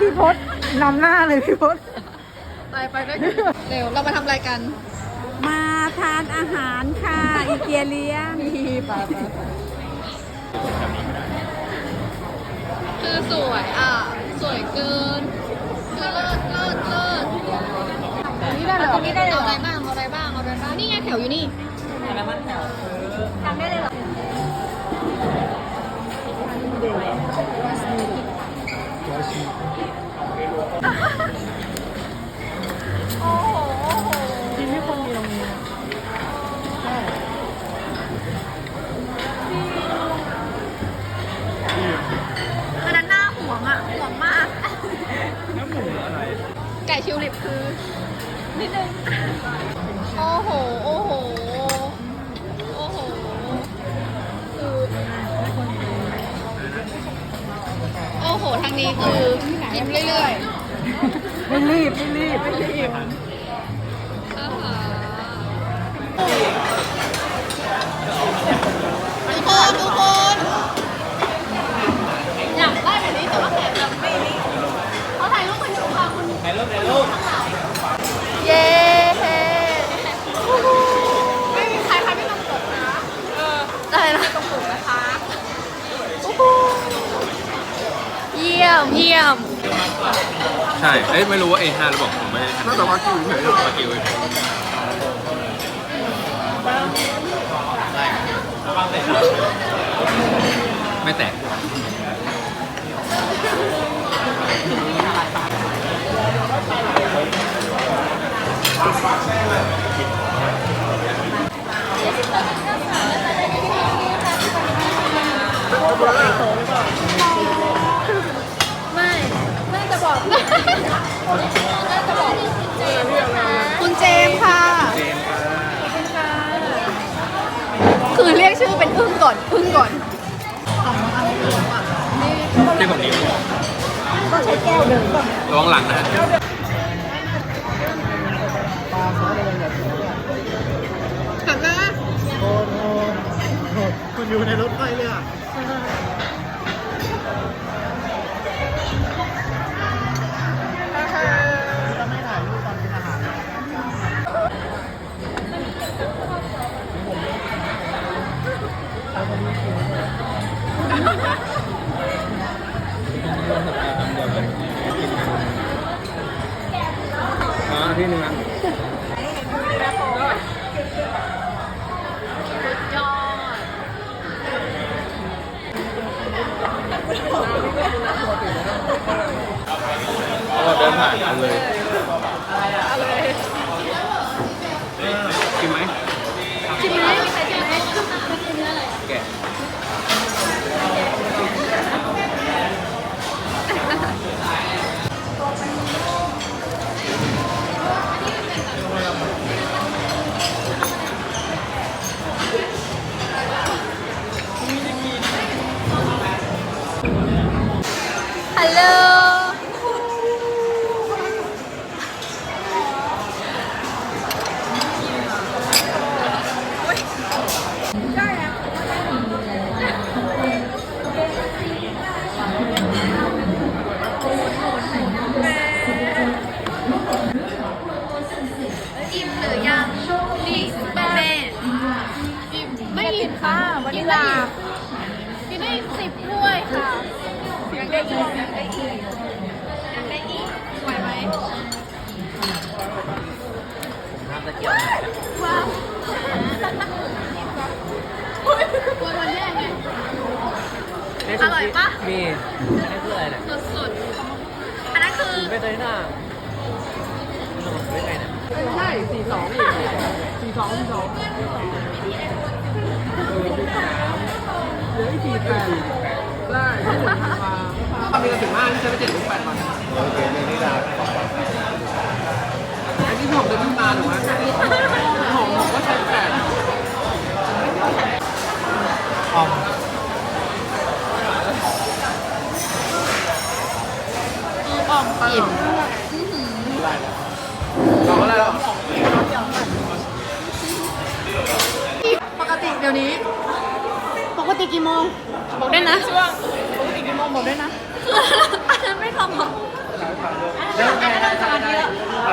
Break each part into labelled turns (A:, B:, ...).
A: พี่พศนำหน้าเลยพี่พศ
B: ไปไปด้วยกันเร็วเรามาทำอะไรกัน
A: มาทานอาหารค่ะ อีเกียเลี้ยง
B: ไปไปคือสวยอะ สวยเกินคือเลิศเลิศเลิศนี่ได้เลยตรงนี้ได้เลยเอาอะไรบ้างเอาอะไรบ้างเอาอะไรบ้าง นี่ไงแถวอยู่นี่ทำได้เลยเหรอ โอ้โหโอ้โห
A: ที่คนมีตรงนี้นะ
B: อันนั้นหน้าห่วงอะห่วงมากไก่ชิวลิปคือ นิดนึง คือยิ้มเรื่อยๆ
A: ไม่รีบไม่รีบไม่รีบ
B: มเยี่ยม ใช่
C: เอ้ยไม่รู้ว่า A5 หรือเปล่าผมไม่ได้น่าจะว่ากิวเฉยๆว่ากิวเฉยๆไม่แตก
B: ไคุณเจมส์ค่ะ
C: เจมส์ค่ะ
B: คือเรียกชื่อเป็นอึ้งก่อนอึ้งก่อน
C: ที่ผมนิ้ว
A: ก็ใช้แก้วเดินก่อน
C: ระวังหลังนะฮะ
B: หันมา
D: คุณอยู่ในรถไฟเลยอะจะ
C: ที่หนึ่งนะเดินผ่านกันเลย
B: ฮัลโหล อิ่มหรือยังนี่แม่แม่อิ่มไม่อิ่มค่ะวันนี้ลากิน ได้อีกสิบถ้วยค่ะยังได้อีกยังได้อีกยังได้อีกไหวไหมว้าววันวันแรกไงอร่อยปะ
D: มีอันนี้คืออะไรเนี่ย
B: สุดๆอันนั้นคือ
D: เวทนามันต้องเป็นไงเนี่
A: ใช่สี่สองสี่สองสี่สอง ลืออีกสี่แปดได้ทำเงินถึงห้านี่ใช้ไปเจ็ดถึงแปดวัน
D: โอเคนี่นี่ดาว
A: อันนี้หอมเดินขึ้นมาถูกไหมหอมหอมก็ใช้แปด
D: ออม
B: ออมอิ่ม
A: เอาอะไรหรอ
B: ปกติเดี๋ยวนี้ ติกี่โมง บอกได้นะช่วงปกติกี่โมงบอกได้นะ อันนั้นไม่ทำหรอ
D: ได้ได้ได้ได้ไป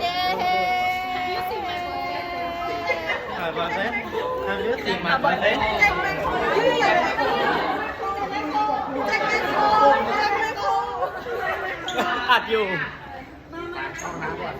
B: เย้
D: ถ่ายมาเซ็ตทำยุติมาเซ็ตอัดอยู่
A: ห้องน้ำก่อน